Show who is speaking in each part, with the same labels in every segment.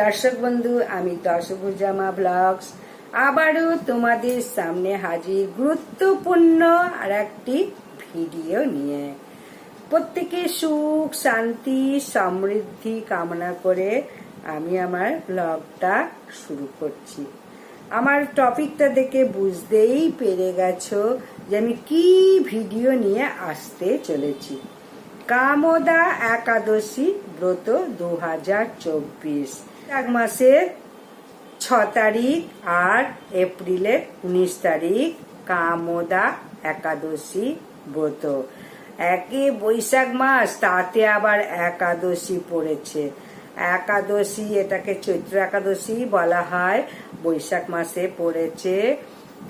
Speaker 1: দর্শক বন্ধু, আমি দশভুজামা ব্লগস। আবারও তোমাদের সামনে হাজির গুরুত্বপূর্ণ আর একটি ভিডিও নিয়ে। প্রত্যেকে সুখ, শান্তি, সমৃদ্ধি কামনা করে আমি আমার ব্লগটা শুরু করছি। আমার টপিকটা দেখে বুঝতেই পেরে গেছো যে আমি কি ভিডিও নিয়ে আসতে চলেছি। কামদা একাদশী ব্রত দু হাজার চব্বিশ। এক মাসের ছ তারিখ আর এপ্রিলের উনিশ তারিখ কামদা একাদশী ব্রত। একে বৈশাখ মাস, তাতে আবার একাদশী পড়েছে। একাদশী, এটাকে চৈত্র একাদশী বলা হয়। বৈশাখ মাসে পড়েছে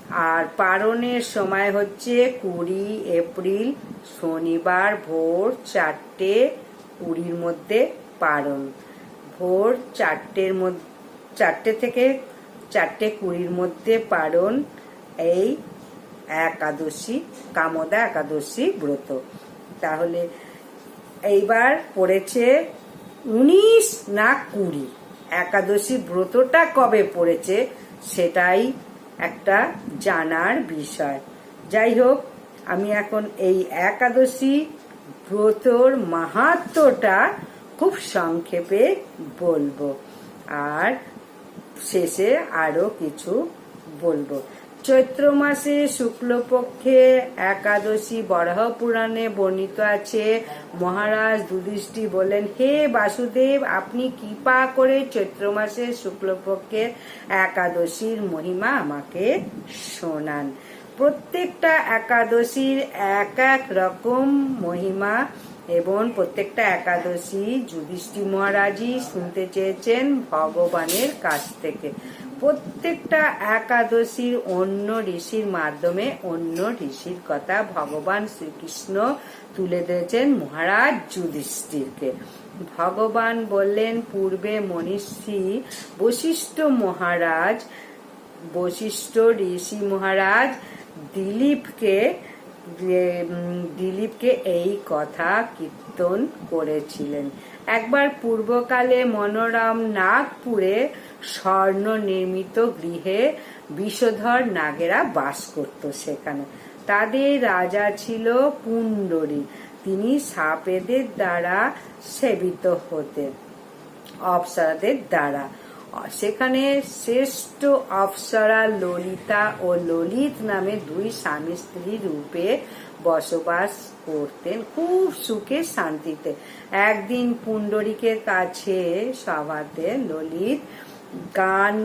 Speaker 1: আর পারণের সময় হচ্ছে কুড়ি এপ্রিল, শনিবার ভোর চারটে কুড়ির মধ্যে পারণ। ভোর চারটের মধ্যে, চারটে থেকে চারটে কুড়ির মধ্যে পারণ এই একাদশী, কামদা একাদশী ব্রত। তাহলে এইবার পড়েছে উনিশ না কুড়ি। একাদশী ব্রতটা কবে পড়েছে সেটাই একটা জানার বিষয়। যাই হোক আমি এখন এই একাদশী ব্রতর মাহাত্মটা খুব সংক্ষেপে বলব। আর শেষে আরও কিছু বলব। চৈত্র মাসে শুক্লপক্ষে একাদশী বরাহ পুরাণে বর্ণিত আছে। মহারাজ যুধিষ্ঠি বলেন হে বাসুদেব, আপনি কৃপা করে চৈত্র মাসে শুক্লপক্ষের একাদশীর মহিমা আমাকে শোনান। প্রত্যেকটা একাদশীর এক এক রকম মহিমা এবং প্রত্যেকটা একাদশী যুধিষ্ঠি মহারাজই শুনতে চেয়েছেন ভগবানের কাছ থেকে। প্রত্যেকটা একাদশীর অন্য ঋষির মাধ্যমে অন্য ঋষির কথা ভগবান শ্রীকৃষ্ণ তুলে দিয়েছেন মহারাজ যুধিষ্ঠিরকে। ভগবান বললেন, পূর্বে মনীষী, বশিষ্ঠ মহারাজ, বশিষ্ঠ ঋষি মহারাজ দিলীপকে দিলীপকে এই কথা কীর্তন করেছিলেন। একবার পূর্বকালে মনোরম নাগপুরে স্বর্ণ নির্মিত গৃহে বিষধর নাগেরা বাস করত সেখানে। তাদের রাজা ছিল পুণ্ডরী। তিনি সাপেদের দ্বারা সেবিত হতেন, অপ্সরাদের দ্বারা। সেখানে শ্রেষ্ঠ অপ্সরা ললিতা ও ললিত নামে দুই স্বামী স্ত্রী রূপে বসবাস করতেন খুব সুখে শান্তিতে। একদিন পুণ্ডরিকের কাছে সভাতে ললিত গান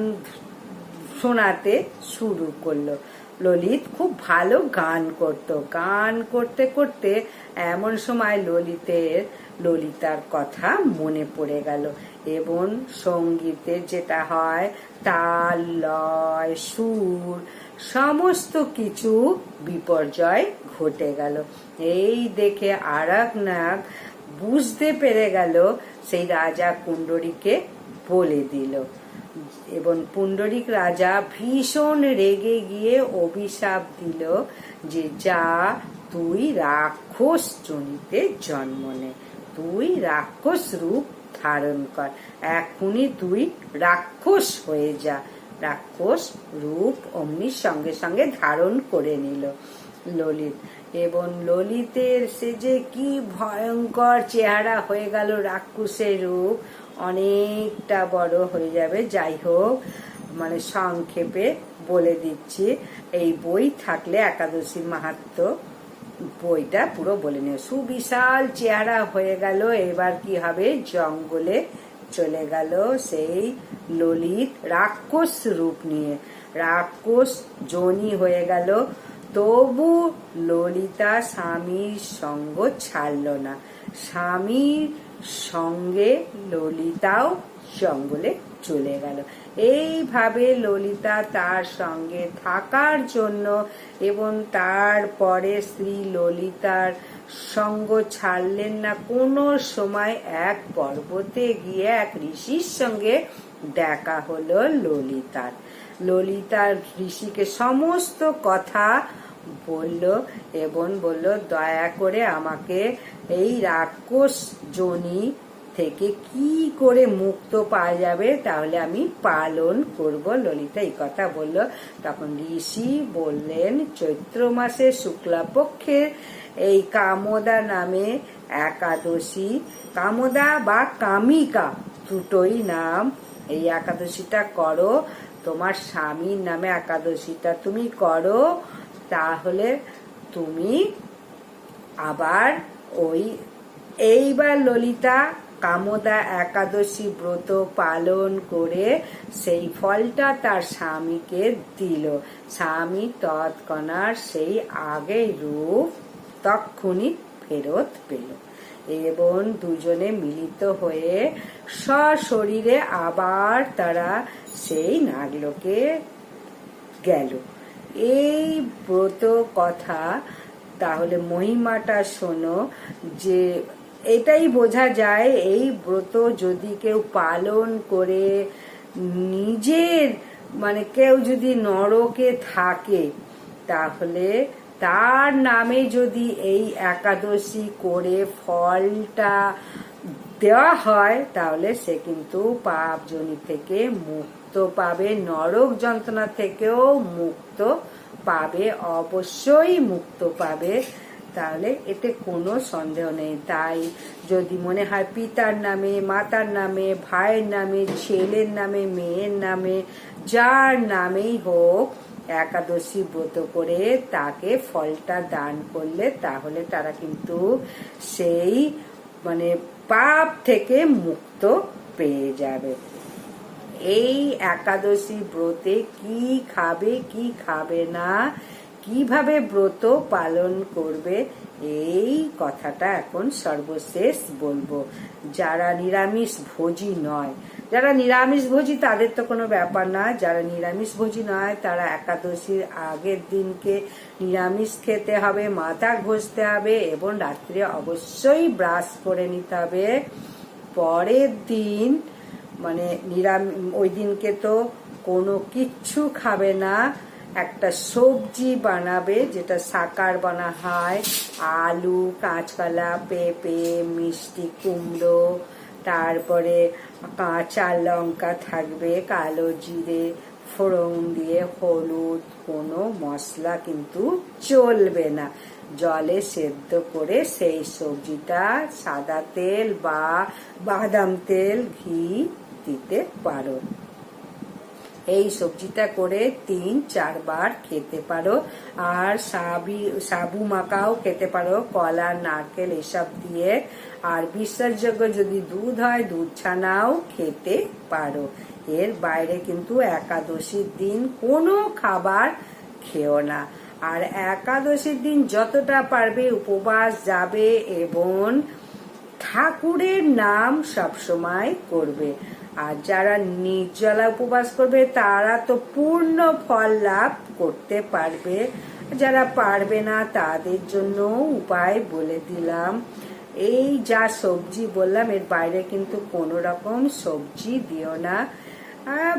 Speaker 1: শোনাতে শুরু করল। ললিত খুব ভালো গান করত। গান করতে করতে এমন সময় ললিতের, ললিতার কথা মনে পড়ে গেল। এবং সঙ্গীতে যেটা হয়, তাল, লয়, সুর, সমস্ত কিছু বিপর্যয় ঘটে গেল। এই দেখে আর নাগ বুঝতে পেরে গেল, সেই রাজা কুণ্ডরীকে বলে দিল। এবং পুণ্ডরিক রাজা ভীষণ রেগে গিয়ে অভিশাপ দিল যে, যা, তুই রাক্ষস জনিতে জন্ম নে। তুই রাক্ষস রূপ ধারণ কর। এখনই তুই রাক্ষস হয়ে যা। রাক্ষস রূপ অমনির সঙ্গে সঙ্গে ধারণ করে নিল ললিত। এবং ললিতের সে যে কি ভয়ঙ্কর চেহারা হয়ে গেল রাক্ষসের রূপ, অনেকটা বড় হয়ে যাবে। যাই হোক মানে সংক্ষেপে বলে দিচ্ছি, এই বই থাকলে একাদশী মাহাত্ম বইটা পুরো বলে নেব সুবিশাল চেহারা হয়ে গেল, এবার কি হবে? জঙ্গলে চলে গেল সেই ললিত রাক্ষস রূপ নিয়ে। রাক্ষস জনি হয়ে গেল, তবু ললিতা স্বামীর সঙ্গ ছাড়ল না। স্বামীর সঙ্গে ললিতাও জঙ্গলে চলে গেল। এইভাবে ললিতা তার সঙ্গে থাকার জন্য এবং তারপরে শ্রী ললিতার সঙ্গ ছাড়লেন না। কোনো সময় এক পর্বতে গিয়ে এক ঋষির সঙ্গে দেখা হলো ললিতার। ললিতার ঋষিকে সমস্ত কথা বলল এবং বলল, দয়া করে আমাকে এই রাক্ষস জনি থেকে কি করে মুক্ত পাওয়া যাবে তাহলে আমি পালন করব। ললিতা এই কথা বলল। তখন ঋষি বললেন, চৈত্র মাসে শুক্লাপক্ষের এই কামদা নামে একাদশী। কামদা বা কামিকা দুটোই নাম। এই একাদশীটা করো, তোমার স্বামীর নামে একাদশীটা তুমি করো, তাহলে তুমি আবার ওই, এইবার ললিতা কামদা একাদশী ব্রত পালন করে সেই ফলটা তার স্বামীকে দিল। স্বামী তৎক্ষণাৎ সেই আগে রূপ তক্ষুনি ফেরত পেল। এবং দুজনে মিলিত হয়ে সশরীরে আবার তারা সেই নাগলোকে গেল। এই ব্রত কথা তাহলে মহিমাটা শোনো যে এটাই বোঝা যায়, এই ব্রত যদি কেউ পালন করে নিজের মানে কেউ যদি নরকে থাকে, তাহলে তার নামে যদি এই একাদশী করে ফলটা দেওয়া হয়, তাহলে সে কিন্তু পাপ জনি থেকে মুক্ত পাবে, নরক যন্ত্রণা থেকেও মুক্ত পাবে, অবশ্যই মুক্ত পাবে। তাহলে এতে কোনো সন্দেহ নেই। তাই যদি মনে হয় পিতার নামে, মাতার নামে, ভাইয়ের নামে, ছেলের নামে, মেয়ের নামে, যার নামেই হোক একাদশী ব্রত করে তাকে ফলটা দান করলে তাহলে তারা কিন্তু সেই মানে পাপ থেকে মুক্ত পেয়ে যাবে। এই একাদশী ব্রতে কি খাবে কি খাবে না কীভাবে ব্রত পালন করবে? এই কথাটা এখন সর্বশেষ বলব। যারা নিরামিষ ভোজি নয়, যারা নিরামিষ ভোজি তাদের তো কোনো ব্যাপার না। যারা নিরামিষ ভোজি নয়, তারা একাদশীর আগের দিনকে নিরামিষ খেতে হবে, মাথা ঘষতে হবে এবং রাত্রে অবশ্যই ব্রাশ করে নিতে হবে। পরের দিন মানে নিরাম ওই দিনকে তো কোনো কিচ্ছু খাবে না। একটা সবজি বানাবে, যেটা সাকার বানা হয়। আলু, কাঁচকলা, পেঁপে, মিষ্টি, কুমড়ো, তারপরে কাঁচা লঙ্কা থাকবে, কালো জিরে, ফোড়ন দিয়ে হলুদ, কোনো মশলা কিন্তু চলবে না। জলে সেদ্ধ করে সেই সবজিটা সাদা তেল বা বাদাম তেল ঘি দিতে পারো। এই সবজিটা করে তিন, চারবার খেতে পারো। আর সাবি, সাবু মাকাও খেতে পারো, কলা, নারকেল এসব দিয়ে। আর বিশ্বাসযোগ্য যদি দুধ হয়, দুধ ছানাও খেতে পারো। এর বাইরে কিন্তু একাদশীর দিন কোনো খাবার খেও না। আর একাদশীর দিন যতটা পারবে উপবাস যাবে এবং ঠাকুরের নাম সবসময় করবে। আর যারা নির্জলা উপবাস করবে, তারা তো পূর্ণ ফল লাভ করতে পারবে। যারা পারবে না, তাদের জন্য উপায় বলে দিলাম। এই যা সবজি বললাম, এর বাইরে কিন্তু কোনো রকম সবজি দিও না।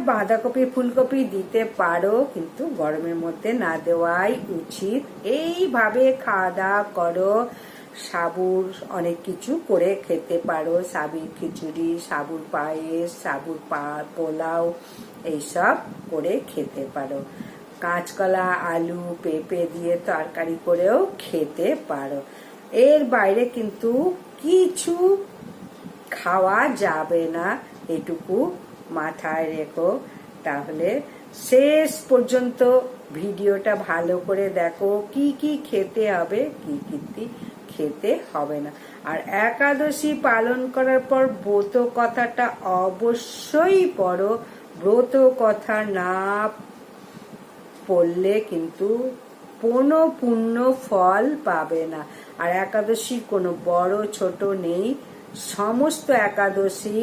Speaker 1: বাঁধাকপি, ফুলকপি দিতে পারো, কিন্তু গরমের মধ্যে না দেওয়াই উচিত। এইভাবে খাওয়া দাওয়া করো। সাবুর অনেক কিছু করে খেতে পারো। সাবির খিচুড়ি, সাবুর পায়েস, সাবুর পা, পোলাও, এইসব করে খেতে পারো। কাঁচকলা, আলু, পেঁপে দিয়ে তরকারি করেও খেতে পারো। এর বাইরে কিন্তু কিছু খাওয়া যাবে না। এটুকু মাথায় রেখো। তাহলে শেষ পর্যন্ত ভিডিওটা ভালো করে দেখো। কি কি খেতে হবে, কি কি খেতে হবে না। আর একাদশী পালন করার পর ব্রত কথাটা অবশ্যই পড়ো। ব্রত কথা না পড়লে কিন্তু কোনো পূর্ণ ফল পাবে না। আর একাদশী কোনো বড় ছোট নেই। সমস্ত একাদশী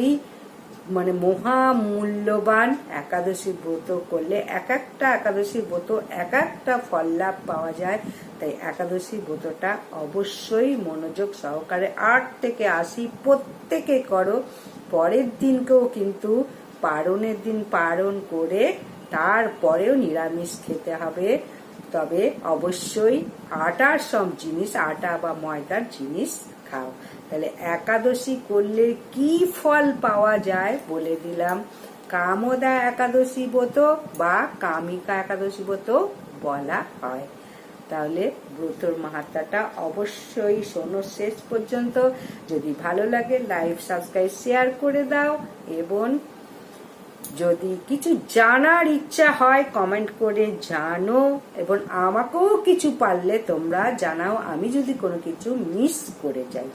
Speaker 1: মানে মহা মূল্যবান একাদশী ব্রত করলে এক একটা একাদশী ব্রত, এক একটা ফল লাভ পাওয়া যায়। তাই একাদশী ব্রতটা অবশ্যই মনোযোগ সহকারে আট থেকে আশি প্রত্যেকে করো। পরের দিনকেও কিন্তু পারণের দিন পারণ করে তারপরেও নিরামিষ খেতে হবে। তবে অবশ্যই আটার সব জিনিস, আটা বা ময়দার জিনিস খাও। তাহলে একাদশী করলে কি ফল পাওয়া যায় বলে দিলাম। কামদা একাদশী ব্রত বা কামিকা একাদশী ব্রত বলা হয়। তাহলে ব্রতর মাহাত্মাটা অবশ্যই শোনো শেষ পর্যন্ত। যদি ভালো লাগে লাইভ সাবস্ক্রাইব, শেয়ার করে দাও এবং যদি কিছু জানার ইচ্ছা হয় কমেন্ট করে জানো। এবং আমাকেও কিছু পারলে তোমরা জানাও, আমি যদি কোনো কিছু মিস করে যাই।